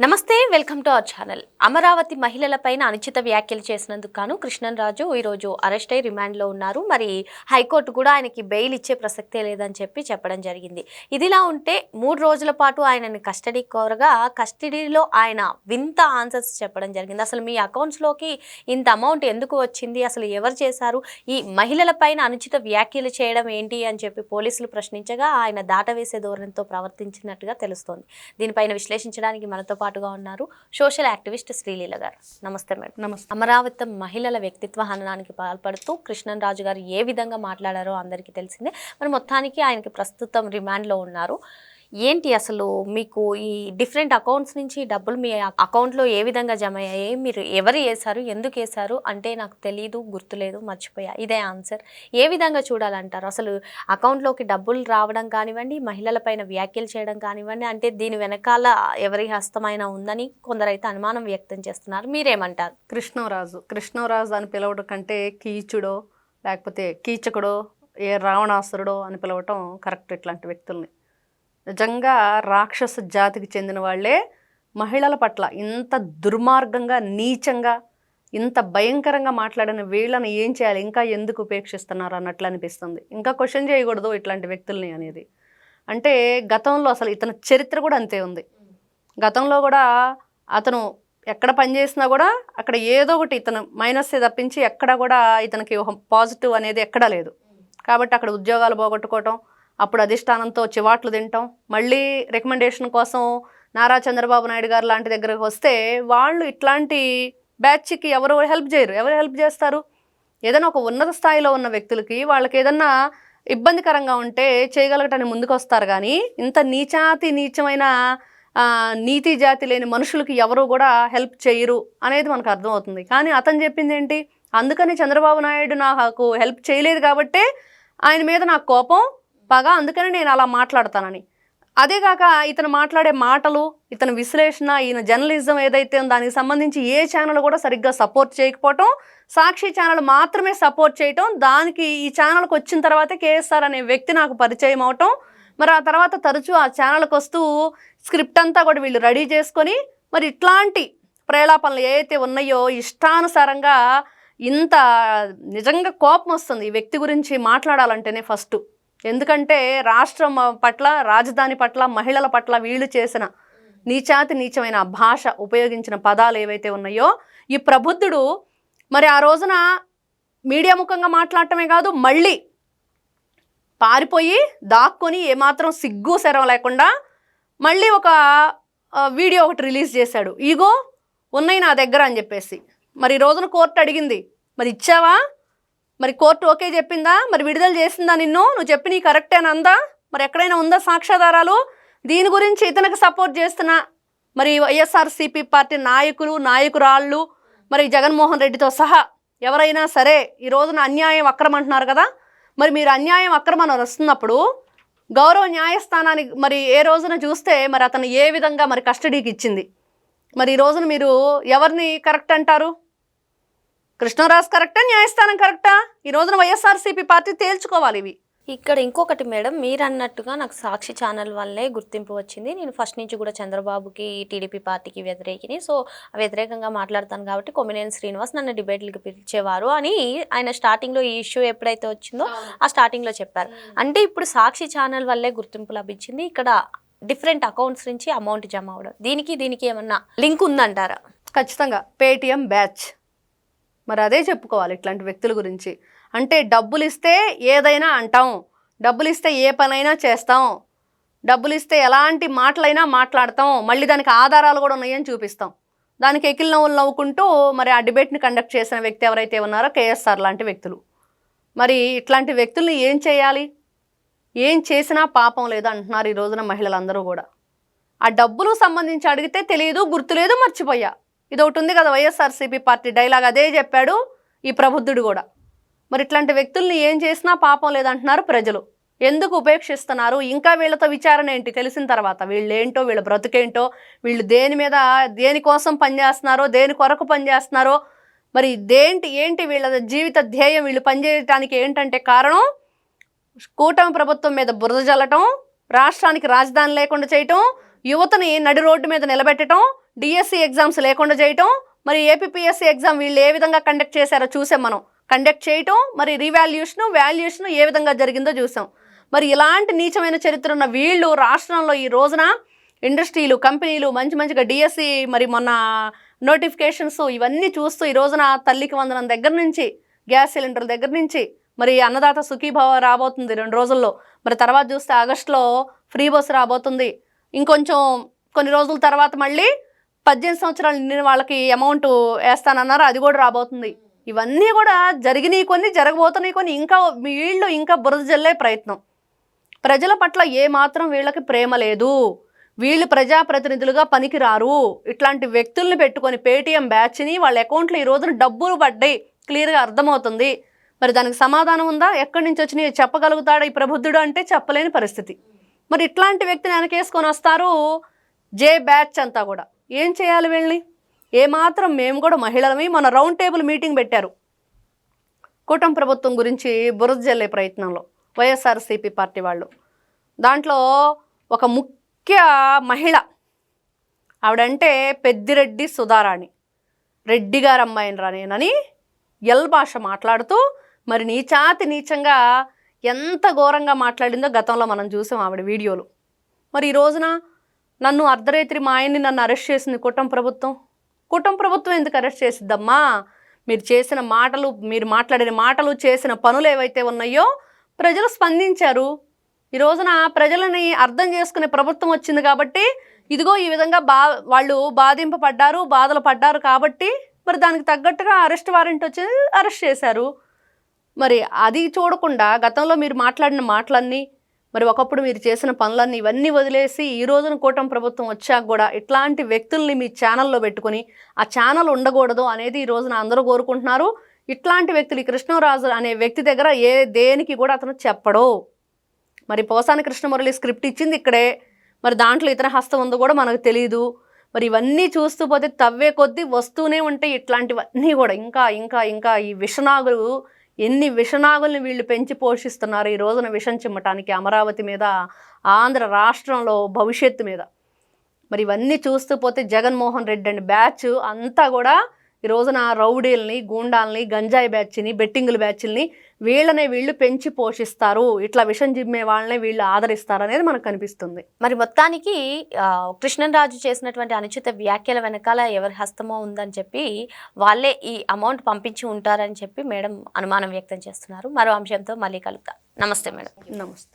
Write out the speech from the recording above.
నమస్తే welcome to our channel. Amaravati మహిళలపైన అనుచిత వ్యాఖ్యలు చేసినందుకు గాను కృష్ణన్రాజు ఈరోజు అరెస్ట్ అయి రిమాండ్లో ఉన్నారు. మరి హైకోర్టు కూడా ఆయనకి బెయిల్ ఇచ్చే ప్రసక్తే లేదని చెప్పి చెప్పడం జరిగింది. ఇదిలా ఉంటే మూడు రోజుల పాటు ఆయనని కస్టడీ కోరగా కస్టడీలో ఆయన వింత ఆన్సర్స్ చెప్పడం జరిగింది. అసలు మీ అకౌంట్స్లోకి ఇంత అమౌంట్ ఎందుకు వచ్చింది? అసలు ఎవరు చేశారు? ఈ మహిళలపైన అనుచిత వ్యాఖ్యలు చేయడం ఏంటి అని చెప్పి పోలీసులు ప్రశ్నించగా ఆయన దాటవేసే ధోరణితో ప్రవర్తించినట్టుగా తెలుస్తోంది. దీనిపైన విశ్లేషించడానికి మనతో పాటుగా ఉన్నారు సోషల్ యాక్టివిస్ట్ శ్రీలీల గారు. నమస్తే మేడం. నమస్తే. అమరావతి మహిళల వ్యక్తిత్వ హననానికి పాల్పడుతూ కృష్ణరాజు గారు ఏ విధంగా మాట్లాడారో అందరికీ తెలిసిందే. మరి మొత్తానికి ఆయనకి ప్రస్తుతం రిమాండ్లో ఉన్నారు. ఏంటి అసలు మీకు ఈ డిఫరెంట్ అకౌంట్స్ నుంచి డబ్బులు మీ అకౌంట్లో ఏ విధంగా జమ అయ్యాయి? మీరు ఎవరు వేశారు? ఎందుకు వేశారు? అంటే నాకు తెలియదు గుర్తులేదు మర్చిపోయా. ఇదే ఆన్సర్. ఏ విధంగా చూడాలంటారు? అసలు అకౌంట్లోకి డబ్బులు రావడం కానివ్వండి మహిళలపైన వ్యాఖ్యలు చేయడం కానివ్వండి అంటే దీని వెనకాల ఎవరి హస్తమైన ఉందని కొందరైతే అనుమానం వ్యక్తం చేస్తున్నారు. మీరేమంటారు? కృష్ణరాజు. కృష్ణరాజు అని పిలవడం కంటే కీచుడో లేకపోతే కీచకుడో ఏ రావణాసురుడో అని పిలవటం కరెక్ట్ ఇట్లాంటి వ్యక్తుల్ని. నిజంగా రాక్షస జాతికి చెందిన వాళ్ళే మహిళల పట్ల ఇంత దుర్మార్గంగా నీచంగా ఇంత భయంకరంగా మాట్లాడిన వీళ్ళని ఏం చేయాలి? ఇంకా ఎందుకు ఉపేక్షిస్తున్నారు? అన్నట్లు అనిపిస్తుంది. ఇంకా క్వశ్చన్ చేయకూడదు ఇట్లాంటి వ్యక్తుల్ని అనేది. అంటే గతంలో అసలు ఇతని చరిత్ర కూడా అంతే ఉంది. గతంలో కూడా అతను ఎక్కడ పనిచేసినా కూడా అక్కడ ఏదో ఒకటి ఇతను మైనస్ తప్పించి ఎక్కడ కూడా ఇతనికి పాజిటివ్ అనేది ఎక్కడా లేదు. కాబట్టి అక్కడ ఉద్యోగాలు పోగొట్టుకోవటం అప్పుడు అధిష్టానంతో చివాట్లు తింటాం. మళ్ళీ రికమెండేషన్ కోసం నారా చంద్రబాబు నాయుడు గారు లాంటి దగ్గరకు వస్తే వాళ్ళు ఇట్లాంటి బ్యాచ్కి ఎవరు హెల్ప్ చేయరు. ఎవరు హెల్ప్ చేస్తారు? ఏదైనా ఒక ఉన్నత స్థాయిలో ఉన్న వ్యక్తులకి వాళ్ళకి ఏదన్నా ఇబ్బందికరంగా ఉంటే చేయగలగటానికి ముందుకు వస్తారు కానీ ఇంత నీచాతి నీచమైన నీతి జాతి లేని మనుషులకి ఎవరు కూడా హెల్ప్ చేయరు అనేది మనకు అర్థమవుతుంది. కానీ అతను చెప్పింది ఏంటి? అందుకని చంద్రబాబు నాయుడు నాకు హెల్ప్ చేయలేదు కాబట్టే ఆయన మీద నాకు కోపం పగ అందుకని నేను అలా మాట్లాడతానని. అదేగాక ఇతను మాట్లాడే మాటలు ఇతని విశ్లేషణ ఈయన జర్నలిజం ఏదైతే ఉందో దానికి సంబంధించి ఏ ఛానల్ కూడా సరిగ్గా సపోర్ట్ చేయకపోవటం సాక్షి ఛానల్ మాత్రమే సపోర్ట్ చేయటం దానికి ఈ ఛానల్కి వచ్చిన తర్వాత కేఎస్ఆర్ అనే వ్యక్తి నాకు పరిచయం అవటం మరి ఆ తర్వాత తరచూ ఆ ఛానల్కి వస్తూ స్క్రిప్ట్ అంతా కూడా వీళ్ళు రెడీ చేసుకొని మరి ఇట్లాంటి ప్రేలాపనలు ఏవైతే ఉన్నాయో ఇష్టానుసారంగా ఇంత నిజంగా కోపం వస్తుంది ఈ వ్యక్తి గురించి మాట్లాడాలంటేనే ఫస్ట్. ఎందుకంటే రాష్ట్రం పట్ల రాజధాని పట్ల మహిళల పట్ల వీళ్ళు చేసిన నీచాతి నీచమైన భాష ఉపయోగించిన పదాలు ఏవైతే ఉన్నాయో ఈ ప్రబుద్ధుడు మరి ఆ రోజున మీడియా ముఖంగా మాట్లాడటమే కాదు మళ్ళీ పారిపోయి దాక్కొని ఏమాత్రం సిగ్గు శరం లేకుండా మళ్ళీ ఒక వీడియో ఒకటి రిలీజ్ చేశాడు. ఈగో ఉన్నాయి నా దగ్గర అని చెప్పేసి. మరి ఈ రోజున కోర్టు అడిగింది. మరి ఇచ్చావా? మరి కోర్టు ఓకే చెప్పిందా? మరి విడుదల చేసిందా నిన్ను? నువ్వు చెప్పి నీ కరెక్టే అని అందా? మరి ఎక్కడైనా ఉందా సాక్ష్యాధారాలు? దీని గురించి ఇతనికి సపోర్ట్ చేస్తున్న మరి వైఎస్ఆర్సీపీ పార్టీ నాయకులు నాయకురాళ్ళు మరి జగన్మోహన్ రెడ్డితో సహా ఎవరైనా సరే ఈ రోజున అన్యాయం అక్రమం అంటున్నారు కదా? మరి మీరు అన్యాయం అక్రమం వస్తున్నప్పుడు గౌరవ న్యాయస్థానానికి మరి ఏ రోజున చూస్తే మరి అతను ఏ విధంగా మరి కస్టడీకి ఇచ్చింది? మరి ఈ రోజున మీరు ఎవరిని కరెక్ట్ అంటారు? కృష్ణరాజు కరెక్టా? న్యాయస్థానం కరెక్టా? ఈ రోజున వైఎస్ఆర్సీపీ పార్టీ తేల్చుకోవాలి ఇవి. ఇక్కడ ఇంకొకటి మేడం మీరు అన్నట్టుగా నాకు సాక్షి ఛానల్ వల్లే గుర్తింపు వచ్చింది. నేను ఫస్ట్ నుంచి కూడా చంద్రబాబుకి టీడీపీ పార్టీకి వ్యతిరేకిని. సో వ్యతిరేకంగా మాట్లాడతాను కాబట్టి కొమ్మినేని శ్రీనివాస్ నన్ను డిబేట్లకి పిలిచేవారు అని ఆయన స్టార్టింగ్లో ఈ ఇష్యూ ఎప్పుడైతే వచ్చిందో ఆ స్టార్టింగ్లో చెప్పారు. అంటే ఇప్పుడు సాక్షి ఛానల్ వల్లే గుర్తింపు లభించింది. ఇక్కడ డిఫరెంట్ అకౌంట్స్ నుంచి అమౌంట్ జమ అవడం. దీనికి దీనికి ఏమన్నా లింక్ ఉందంటారా? ఖచ్చితంగా. Paytm batch. మరి అదే చెప్పుకోవాలి ఇట్లాంటి వ్యక్తుల గురించి. అంటే డబ్బులు ఇస్తే ఏదైనా అంటాం. డబ్బులు ఇస్తే ఏ పనైనా చేస్తాం. డబ్బులు ఇస్తే ఎలాంటి మాటలైనా మాట్లాడతాం. మళ్ళీ దానికి ఆధారాలు కూడా ఉన్నాయని చూపిస్తాం. దానికి ఎకిల్ నవ్వులు నవ్వుకుంటూ మరి ఆ డిబేట్ని కండక్ట్ చేసిన వ్యక్తి ఎవరైతే ఉన్నారో కేఎస్ఆర్ లాంటి వ్యక్తులు. మరి ఇట్లాంటి వ్యక్తుల్ని ఏం చేయాలి? ఏం చేసినా పాపం లేదు అంటున్నారు ఈ రోజున మహిళలందరూ కూడా. ఆ డబ్బులు సంబంధించి అడిగితే తెలియదు గుర్తులేదు మర్చిపోయా. ఇది ఒకటి ఉంది కదా వైఎస్ఆర్సీపీ పార్టీ డైలాగ్. అదే చెప్పాడు ఈ ప్రబుద్ధుడు కూడా. మరి ఇట్లాంటి వ్యక్తుల్ని ఏం చేసినా పాపం లేదంటున్నారు ప్రజలు. ఎందుకు ఉపేక్షిస్తున్నారు? ఇంకా వీళ్ళతో విచారణ ఏంటి? తెలిసిన తర్వాత వీళ్ళు ఏంటో వీళ్ళ బ్రతుకేంటో వీళ్ళు దేని మీద దేనికోసం పనిచేస్తున్నారో దేని కొరకు పనిచేస్తున్నారో మరి దేంటి ఏంటి వీళ్ళ జీవిత ధ్యేయం? వీళ్ళు పనిచేయడానికి ఏంటంటే కారణం? కూటమి ప్రభుత్వం మీద బురద జల్లటం రాష్ట్రానికి రాజధాని లేకుండా చేయటం యువతని నడి రోడ్డు మీద నిలబెట్టడం డిఎస్సి ఎగ్జామ్స్ లేకుండా చేయటం మరి ఏపీఎస్సి ఎగ్జామ్ వీళ్ళు ఏ విధంగా కండక్ట్ చేశారో చూసాం మనం. కండక్ట్ చేయటం మరి రీవాల్యూషన్ వాల్యుయేషన్ ఏ విధంగా జరిగిందో చూసాం. మరి ఇలాంటి నీచమైన చరిత్ర ఉన్న వీళ్ళు రాష్ట్రంలో ఈ రోజున ఇండస్ట్రీలు కంపెనీలు మంచి మంచిగా డిఎస్సి మరి మొన్న నోటిఫికేషన్స్ ఇవన్నీ చూస్తూ ఈ రోజున తల్లికి వందనం దగ్గర నుంచి గ్యాస్ సిలిండర్ దగ్గర నుంచి మరి అన్నదాత సుఖీభావ రాబోతుంది రెండు రోజుల్లో. మరి తర్వాత చూస్తే ఆగస్టులో ఫ్రీ బస్ రాబోతుంది. ఇంకొంచెం కొన్ని రోజుల తర్వాత మళ్ళీ పద్దెనిమిది సంవత్సరాలు నిండిన వాళ్ళకి అమౌంట్ వేస్తానన్నారు. అది కూడా రాబోతుంది. ఇవన్నీ కూడా జరిగినాయి కొన్ని జరగబోతున్నాయి కొన్ని. ఇంకా వీళ్ళు ఇంకా బురద జల్లే ప్రయత్నం. ప్రజల పట్ల ఏ మాత్రం వీళ్ళకి ప్రేమ లేదు. వీళ్ళు ప్రజాప్రతినిధులుగా పనికిరారు. ఇట్లాంటి వ్యక్తుల్ని పెట్టుకొని పేటీఎం బ్యాచ్ని వాళ్ళ అకౌంట్లో ఈ రోజున డబ్బులు పడ్డాయి. క్లియర్గా అర్థమవుతుంది. మరి దానికి సమాధానం ఉందా? ఎక్కడి నుంచి వచ్చినాయి? చెప్పగలుగుతాడా ఈ ప్రబుద్ధుడు అంటే చెప్పలేని పరిస్థితి. మరి ఇట్లాంటి వ్యక్తిని వెనకేసుకొని వస్తారు. జే బ్యాచ్ అంతా కూడా. ఏం చేయాలి వీళ్ళని? ఏమాత్రం మేము కూడా మహిళలమే. మన రౌండ్ టేబుల్ మీటింగ్ పెట్టారు. కూటమి ప్రభుత్వం గురించి బురద జల్లే ప్రయత్నంలో వైఎస్ఆర్సీపీ పార్టీ వాళ్ళు. దాంట్లో ఒక ముఖ్య మహిళ ఆవిడంటే పెద్దిరెడ్డి సుధారాణి. రెడ్డి గారు అమ్మాయిని రానేనని ఎల్ భాష మాట్లాడుతూ మరి నీచాతి నీచంగా ఎంత ఘోరంగా మాట్లాడిందో గతంలో మనం చూసాం ఆవిడ వీడియోలు. మరి ఈ రోజున నన్ను అర్ధరాత్రి మా ఆయన్ని నన్ను అరెస్ట్ చేసింది కుటుంబ ప్రభుత్వం. కుటుంబ ప్రభుత్వం ఎందుకు అరెస్ట్ చేసిద్దమ్మా? మీరు చేసిన మాటలు మీరు మాట్లాడిన మాటలు చేసిన పనులు ఏవైతే ఉన్నాయో ప్రజలు స్పందించారు. ఈ రోజున ప్రజలని అర్థం చేసుకునే ప్రభుత్వం వచ్చింది కాబట్టి ఇదిగో ఈ విధంగా బా వాళ్ళు బాధింపబడ్డారు బాధలు పడ్డారు కాబట్టి మరి దానికి తగ్గట్టుగా అరెస్ట్ వారెంట్ వచ్చి అరెస్ట్ చేశారు. మరి అది చూడకుండా గతంలో మీరు మాట్లాడిన మాటలన్నీ మరి ఒకప్పుడు మీరు చేసిన పనులన్నీ ఇవన్నీ వదిలేసి ఈ రోజున కూటమి ప్రభుత్వం వచ్చాక కూడా ఇట్లాంటి వ్యక్తుల్ని మీ ఛానల్లో పెట్టుకొని ఆ ఛానల్ ఉండకూడదు అనేది ఈ రోజున అందరూ కోరుకుంటున్నారు. ఇట్లాంటి వ్యక్తులు ఈ కృష్ణరాజు అనే వ్యక్తి దగ్గర ఏ దేనికి కూడా అతను చెప్పడు. మరి పోసాని కృష్ణమురళి స్క్రిప్ట్ ఇచ్చింది ఇక్కడే. మరి దాంట్లో ఇతర హస్తం ఉందో కూడా మనకు తెలియదు మరి ఇవన్నీ చూస్తూ పోతే తవ్వే కొద్దీ వస్తూనే ఉంటాయి ఇట్లాంటివన్నీ కూడా ఇంకా ఇంకా ఇంకా ఈ విషనాగులు ఎన్ని విషనాగుల్ని వీళ్ళు పెంచి పోషిస్తున్నారు ఈ రోజున విషం చిమ్మటానికి అమరావతి మీద ఆంధ్ర రాష్ట్రంలో భవిష్యత్తు మీద. మరి ఇవన్నీ చూస్తూ పోతే జగన్మోహన్ రెడ్డి అండ్ బ్యాచ్ అంతా కూడా ఈ రోజున రౌడీల్ని గూండాల్ని గంజాయి బ్యాచ్ని బెట్టింగుల బ్యాచ్ల్ని వీళ్ళనే వీళ్ళు పెంచి పోషిస్తారు. ఇట్లా విషం జిమ్మే వాళ్ళనే వీళ్ళు ఆదరిస్తారు అనేది మనకు కనిపిస్తుంది మరి మొత్తానికి కృష్ణరాజు చేసినటువంటి అనుచిత వ్యాఖ్యల వెనకాల ఎవరి హస్తమో ఉందని చెప్పి వాళ్ళే ఈ అమౌంట్ పంపించి ఉంటారని చెప్పి మేడం అనుమానం వ్యక్తం చేస్తున్నారు. మరో అంశంతో మళ్ళీ కలుద్దాం. నమస్తే మేడం. నమస్తే.